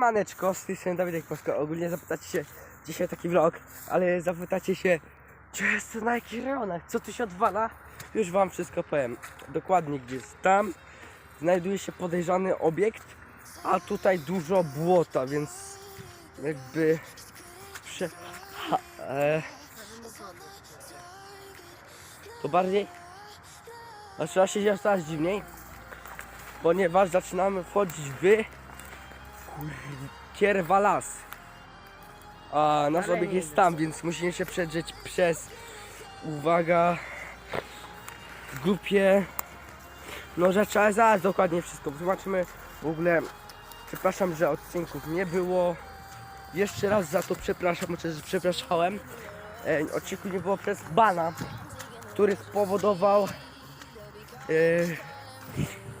Maneczko, z tej strony Dawidek Polska. Ogólnie zapytacie się, dzisiaj taki vlog, ale zapytacie się, gdzie jest to na rejonach, co tu się odwala? Już wam wszystko powiem. Dokładnie gdzie jest. Tam znajduje się podejrzany obiekt, a tutaj dużo błota, więc jakby prze... Ha, e, to bardziej zaczyna się dziać coraz dziwniej, ponieważ zaczynamy wchodzić w Kierwa las. A nasz Ale nie jest tam, więc musimy się przedrzeć przez, uwaga, w grupie, no rzeczy, ale zaraz dokładnie wszystko. Zobaczymy w ogóle, przepraszam, że odcinków nie było. Jeszcze raz za to przepraszam, chociaż przepraszałem. E, odcinku nie było przez bana, który spowodował e,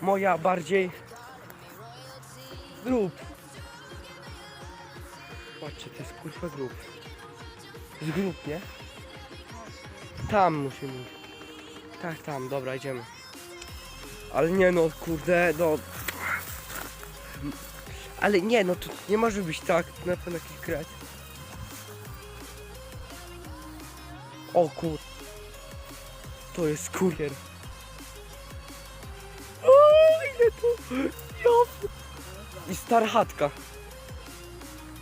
moja bardziej grup. Patrzcie, to jest kurwa. To jest grup, nie? Tam musimy. Tak, tam, dobra, idziemy. Ale nie no, kurde, no. Ale nie no, to nie może być tak, na pewno jakiś kret. O kur... To jest kurier. O, ile tu... I stara chatka.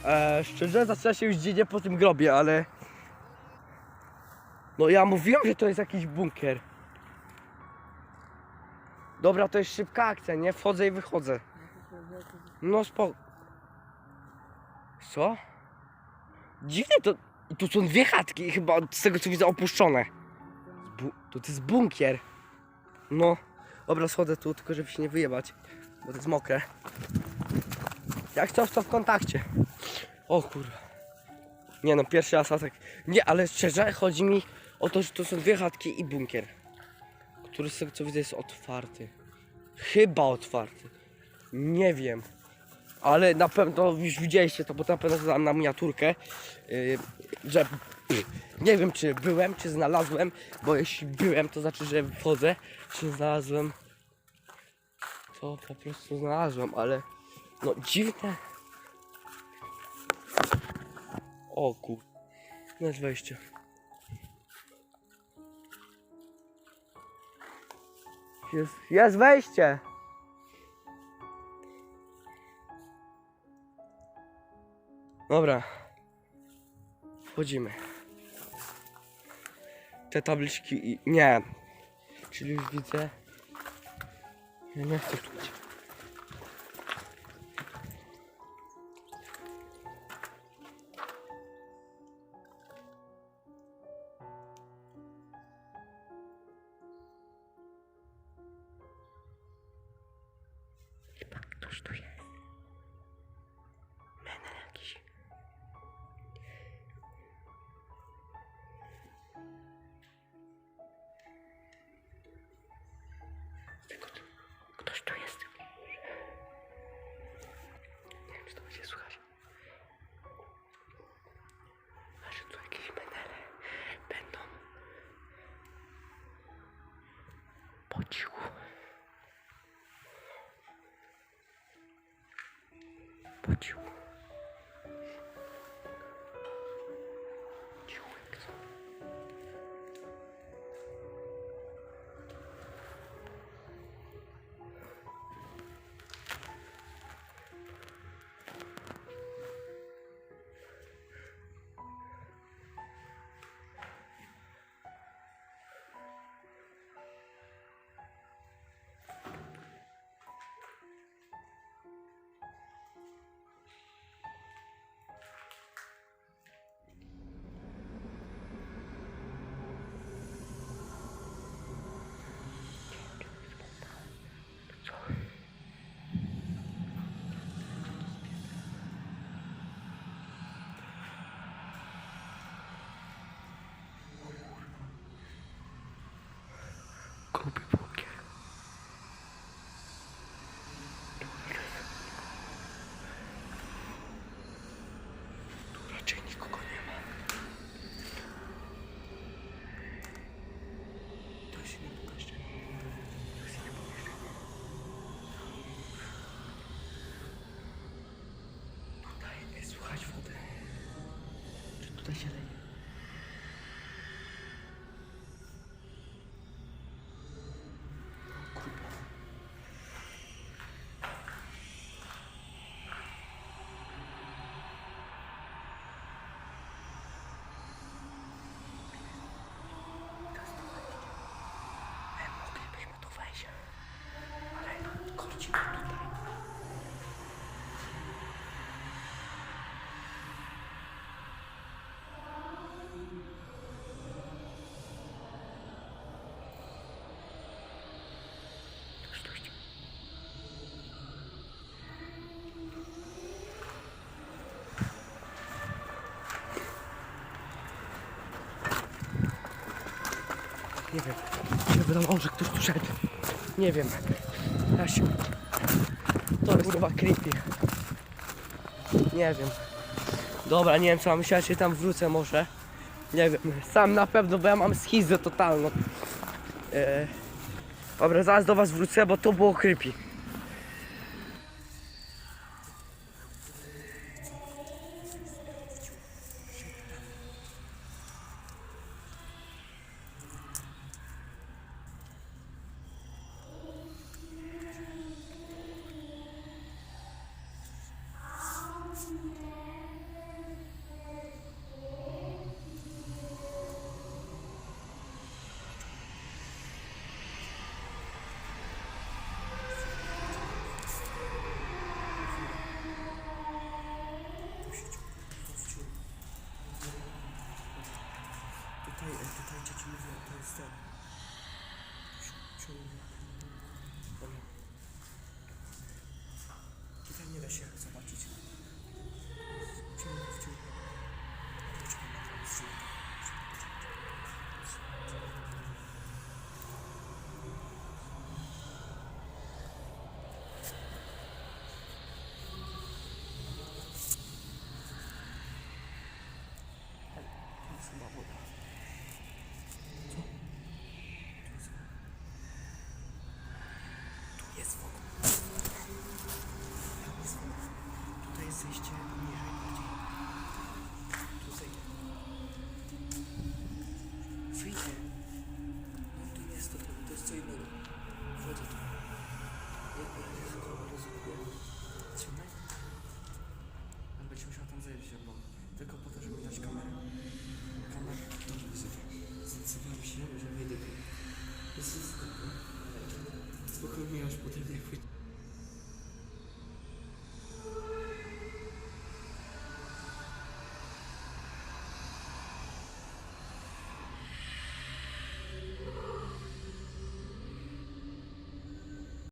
E, szczerze, zaczyna się już dzienie po tym grobie, ale... No ja mówiłem, że to jest jakiś bunkier. Dobra, to jest szybka akcja, nie? Wchodzę i wychodzę. No spoko. Co? Dziwne to... I tu są dwie chatki, chyba z tego co widzę opuszczone. To, to jest bunkier. No. Dobra, schodzę tu, tylko żeby się nie wyjebać, bo to jest mokre. Jak coś, to w kontakcie. O kurwa. Nie no, pierwszy raz tak. Nie, ale szczerze chodzi mi o to, że to są dwie chatki i bunkier. Który z tego co widzę jest otwarty. Chyba otwarty. Nie wiem. Ale na pewno już widzieliście to, bo na pewno zadałem na miniaturkę, yy, że nie wiem czy byłem, czy znalazłem, bo jeśli byłem, to znaczy, że wchodzę, czy znalazłem, to po prostu znalazłem, ale no dziwne. O kur... Jest wejście. Jest, jest wejście! Dobra. Wchodzimy. Te tabliczki i... Nie. Czyli już widzę... Ja nie chcę tu być. Po cichu. Copy Adam Orzek ktoś tu szedł. Nie wiem. Aś. To jest kurwa creepy. Nie wiem. Dobra, nie wiem co mam się tam wrócę może. Nie wiem. Sam na pewno, bo ja mam schizę totalną. Yy. Dobra, zaraz do was wrócę, bo to było creepy. successful. transporte